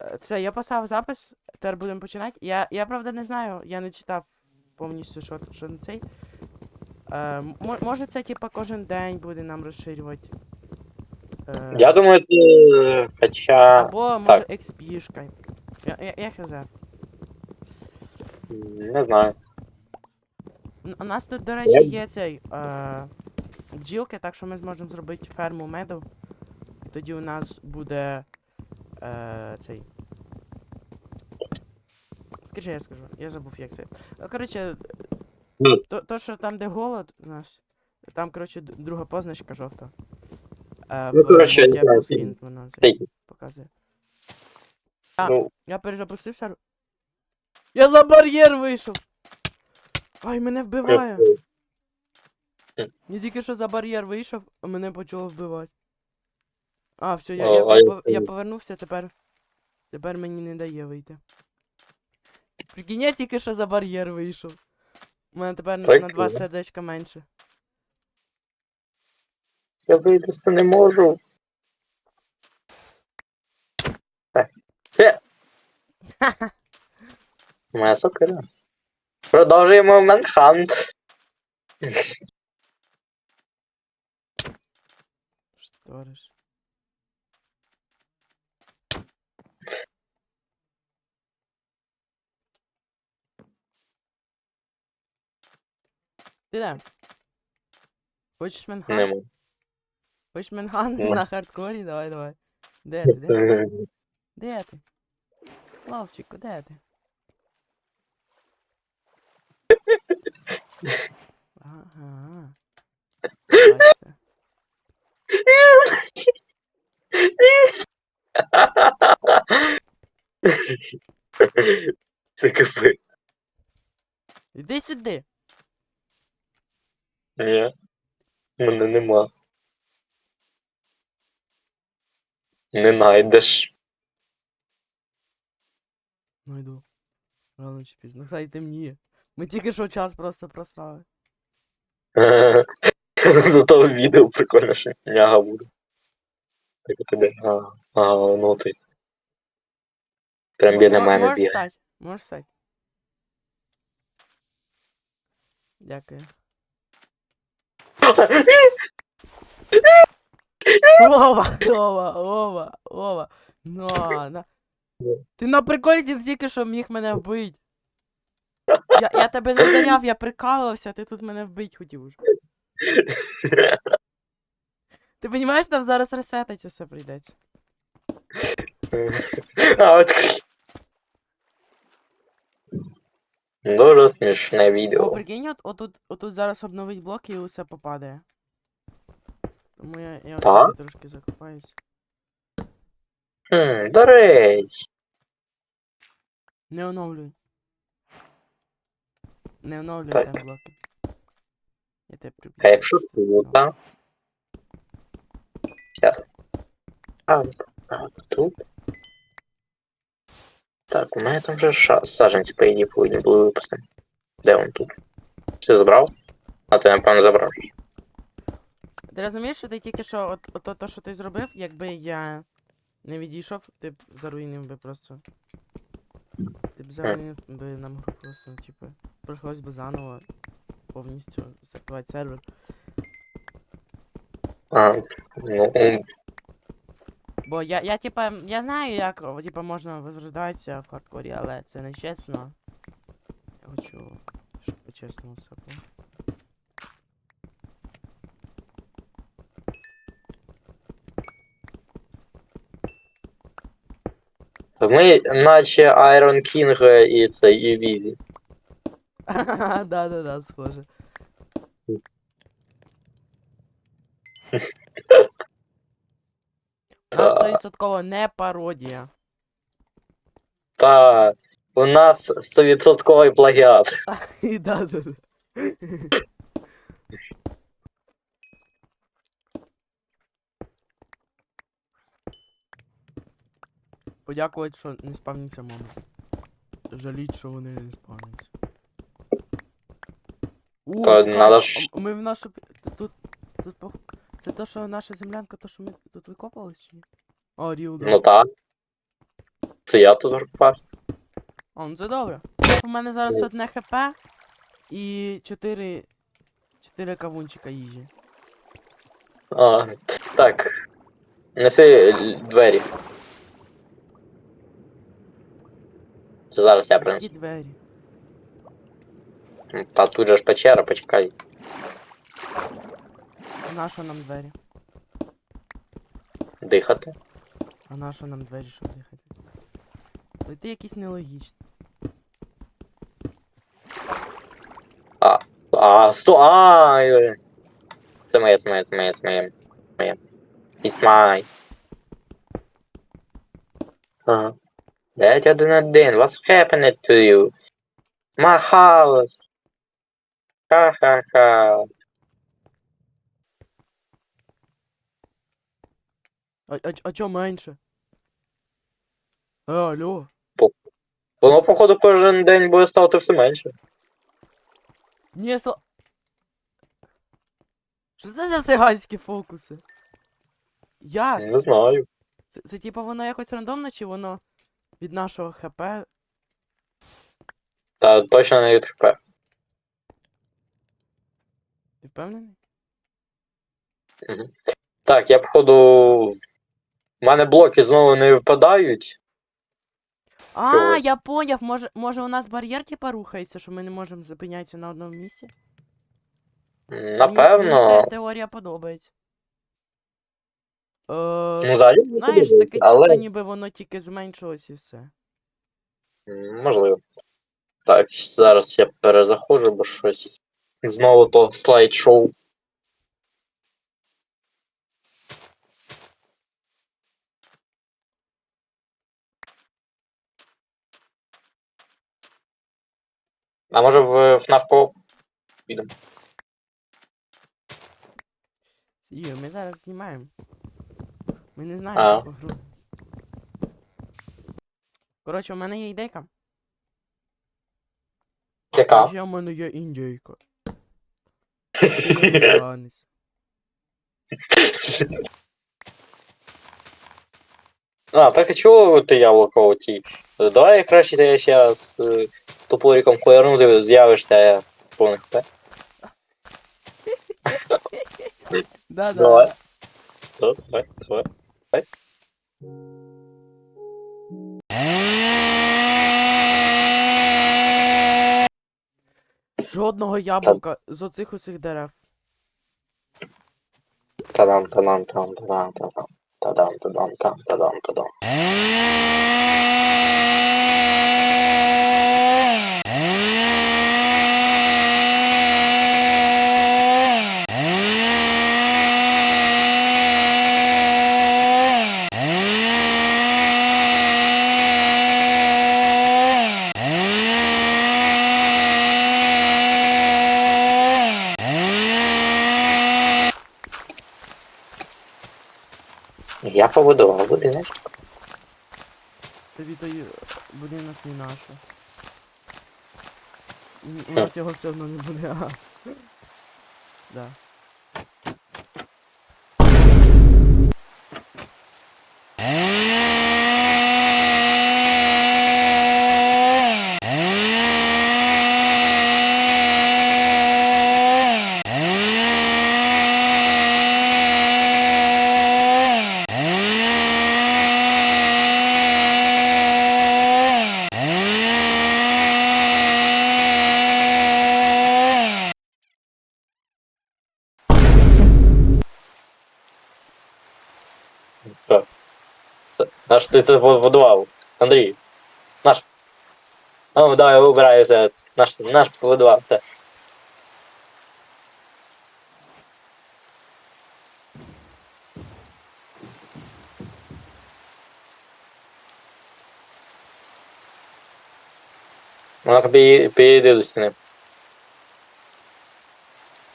Е, Все, я поставив запис, тепер будемо починати. Я, я правда не знаю, я не читав повністю, що, що на цей. Е, може це типа кожен день буде нам розширювати. Е, Я думаю, ти... хоча. Або може так. Я, я, я хз. Не знаю. У нас тут, до речі, є цей е, бджілки, так що ми зможемо зробити ферму меду. І тоді у нас буде е, цей. Скажи, я скажу. Я забув, як це. Коротше, Ну. то, то, що там, де голод у нас, там, коротше, друга позначка жовта. Е, Ну, в коротше, моді я знаю, Skin вона це Тільки. показує. А, Ну, я перезапустився. Я за бар'єр вийшов! Ай, мене вбиває! Я тільки що за бар'єр вийшов, а мене почало вбивати. А, все, я, я, я пов- я повернувся, тепер. Тепер мені не дає вийти. Прикинь, я тільки що за бар'єр вийшов. У мене тепер на, на два Прикольно. сердечка менше. Я вилізти не можу. Е. Е. Моя сокира. Продовжуємо Манхант. Що ти твориш? Ти? Хочеш менхан? Нема. Хочеш менхан Ні. на хардкорі? Давай, давай. Де ти? Де? Де ти? Ловчику, де ти? Ага. Бачите. Це капець. Іди сюди. Ні. Мене нема. Не найдеш. Ну йду. Рано чи пізно. Хай темніє. Ми тільки що час просто просрали. Зато відео прикольно, що няга буде. Так ти де? Ага, ага, ну ти. Прям біля мене Можеш стати? Можеш стати. Дякую. Ова, Ова, Ова, Ова. На, на. Ти на приколі ти тільки що міг мене вбити. Я, я тебе не даряв, я прикалувався, ти тут мене вбить хотів уже. Ти розумієш, там зараз ресетиться все прийдеться. А от. Дуже смішне О, відео. прикинь, от, отут, отут зараз обновить блок і усе попадає. Тому я, я Так? собі трошки закопаюсь. Хм, до речі. Не оновлюй. Не оновлюй Так. там блоки. Я тебе приб'ю. А якщо тут, а? Щас. А, а, тут. Так, у мене там вже ша- саджанці, по ідеї, повинні були випасти. Де він тут? Ти забрав? А ти, напевно, забрав. Ти розумієш, що ти тільки що от, от, то, то, що ти зробив, якби я не відійшов, ти б заруїнив би просто. Ти б заруїнив би нам гру просто, типу. Прийшлось би заново повністю стартувати сервер. А, ну, Бо я, я типа, я знаю, як типа, можна возрождатися в хардкорі, але це не чесно. Я хочу, щоб по-чесному все було. ми наче Iron King і це, і Візі. Да-да-да, схоже. Нас 100% не пародія. та, у нас 100% плагіат. І да-да-да. Подякувати, що не спавняться мами. Жаліть, що вони не спавняться. У, Та чекай, надо ж- Ми в нашу. тут, тут пох- Це то, що наша землянка, то, що ми тут викопали чи ні? О, Ріл, да. Ну так. Це я тут попався. О, ну це добре. У мене зараз одне хп і 4. 4 кавунчика їжі. А, так. Неси л- двері. Це зараз я принесу. Які двері. Та тут же ж печера, почекай. А нащо нам двері? Дихати. А нащо нам двері, щоб дихати? Ой, ти якийсь нелогічний. А, сто. А, ой. це моє, це моє, це моє, це моє. Моє. It's mine. Ага. Дев'ять один один. What's happening to you? My house. Ха-ха-ха. А, а, а чо менше? Е, алло. Воно, походу, кожен день буде ставити все менше. Ні, сло... Що це за циганські фокуси? Як? Не знаю. Це, це типа воно якось рандомно, чи воно від нашого ХП? Та точно не від хп. Ти впевнений? Так, я походу. У мене блоки знову не випадають. А, Чогось. я поняв, може, може у нас бар'єр типа рухається, що ми не можемо зупинятися на одному місці? Напевно. мені ця теорія подобається. Е, Ну, взагалі, не знаєш, подобається, таке чисто але ніби воно тільки зменшилось і все. м, можливо. Так, зараз я перезаходжу, бо щось. Знову то слайд-шоу. А може в FNAF Co-op підемо? Сію, ми зараз знімаємо. Ми не А. знаємо таку гру. Коротше, у мене є ідейка. Яка? Ще у мене є індійка. Ще. А, так а чого ти яблуко оті? Давай краще ти ще з е, топориком хуярнути, з'явишся я повних хп. Да, да. Давай. Давай, давай, давай. Жодного яблука з оцих усіх дерев. Та-дам, та-дам, там, та-дам, та-дам. Та-дам, та-дам, та-дам, та-дам. Я побудував будинок. Тобі той будинок не наш. У нас його все одно не буде, ага. Да. Що? Це, наш ти це побудував? Андрій. Наш. Ну, давай вибираю це. Наш, наш побудував це. Ну, підійди підійди до стіни.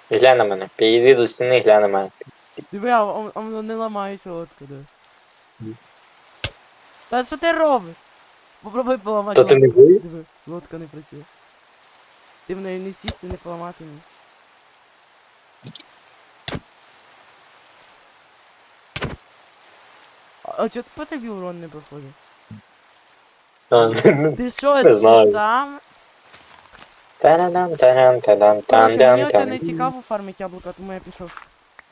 І Глянь на мене. Підійди до стіни, глянь на мене. Диви, а, а, не ламається лодка, диви. Та що ти робиш? Попробуй поламати Та ти не боїш? Диви, лодка не працює. Ти в неї не сісти, не поламати не. А, а чого по тобі урон не проходить? А, Ти що, Не знаю. там? Та-дам, та-дам, та-дам, Короче, та-дам, мені оце та-дам. не цікаво фармить яблука, тому я пішов.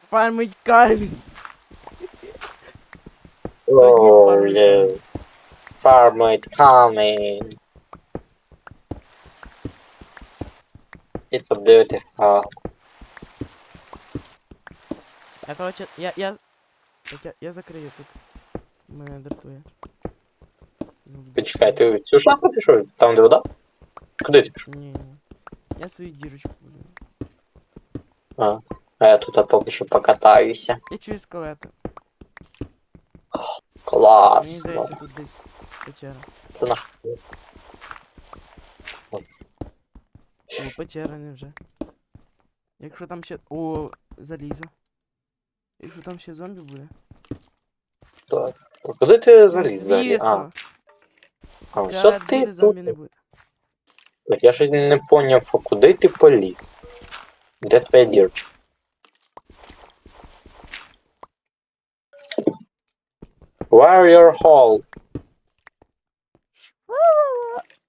Фармить камінь. Oh, Farming. yeah. Farmite coming. It's a beautiful. Я, короче, я, я... Так, я, я закрию тут. Мене дратує. Почекай, ти в цю шахту пішов? Там, де вода? Куди ти пішов? Ні, ні. Я свою дірочку буду. А, а я тут поки що покатаюся. Я чую скелети. Мені Класно. здається, тут десь печера. Це наш. О, печера не вже. Якщо там ще. О, залізо. Якщо там ще зомбі буде. Так. А Куди ти Ну, заліз взагалі? А, звісно. а Скелет ти буде, зомбі не тут. буде. Так, Я щось не поняв, а куди ти поліз? Де твоя дірочка? Where your hole?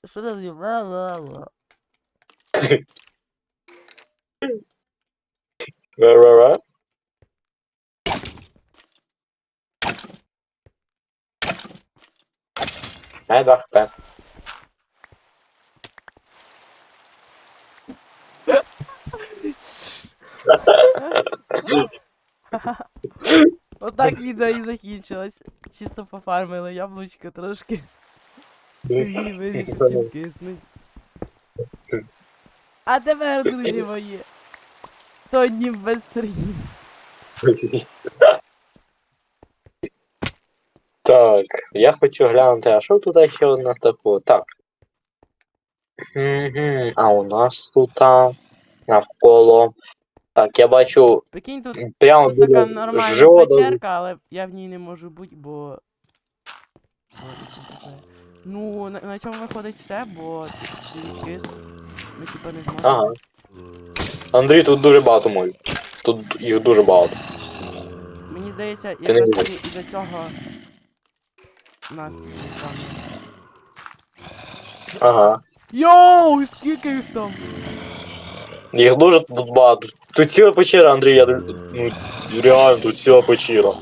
Що це за ла-ла-ла? Where, where, where? Ай, два хп. Отак відео і закінчилось. Чисто пофармили яблучко трошки. Сергій вирішив підкиснуть. А тепер, друзі мої. Сто днів без Сергія. Так, я хочу глянути, а що тут ще у нас такого? Так. А у нас тут навколо. Так, я бачу Прикинь, тут, прямо тут така нормальна жоду. печерка, але я в ній не можу бути, бо. Ну, на, на цьому виходить все, бо відкис. Ми типа не зможемо. Ага. Андрій, тут дуже багато моль. Тут їх дуже багато. Мені здається, Ти не якраз будеш. таки із-за цього нас не стане. Ага. Йоу, скільки їх там? Їх дуже тут багато. Тут ціла печера, Андрій, я ну, реально, тут ціла печера.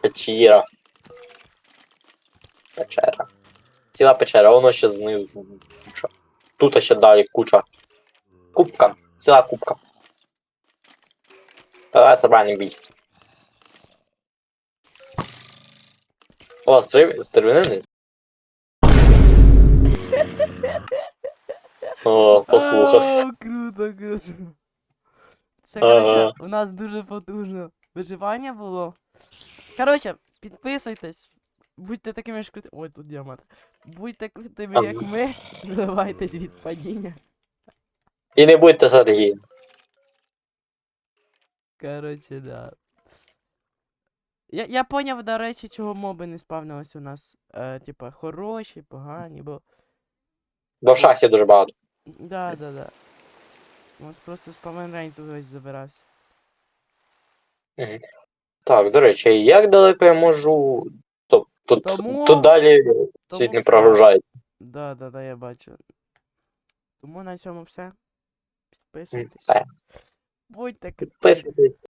Печера. Печера. Ціла печера, воно ще знизу. Куча. Тут ще далі куча. Кубка. Ціла кубка. Давай собрай, не бійся. О, стрив... О, послухався. О, круто, круто. Це, Ага. коротше, у нас дуже потужно виживання було. Коротше, підписуйтесь. Будьте такими ж крутими. Ой, тут діамант. Будьте крутими, як ми. Зливайтесь від падіння. І не будьте Сергієм. Коротше, да. Я, я поняв, до речі, чого моби не спавнились у нас. Е, типа, хороші, погані, бо. Бо в шахті дуже багато. Да, да, да. У нас просто спамен рейн тут весь забирався. Так, до речі, як далеко я можу. Стоп, тут, Тому- тут далі світ не все. прогружає. Да, да, да, я бачу. Тому на цьому все. Підписуйтесь. Все. Будьте крутими. Підписуйтесь.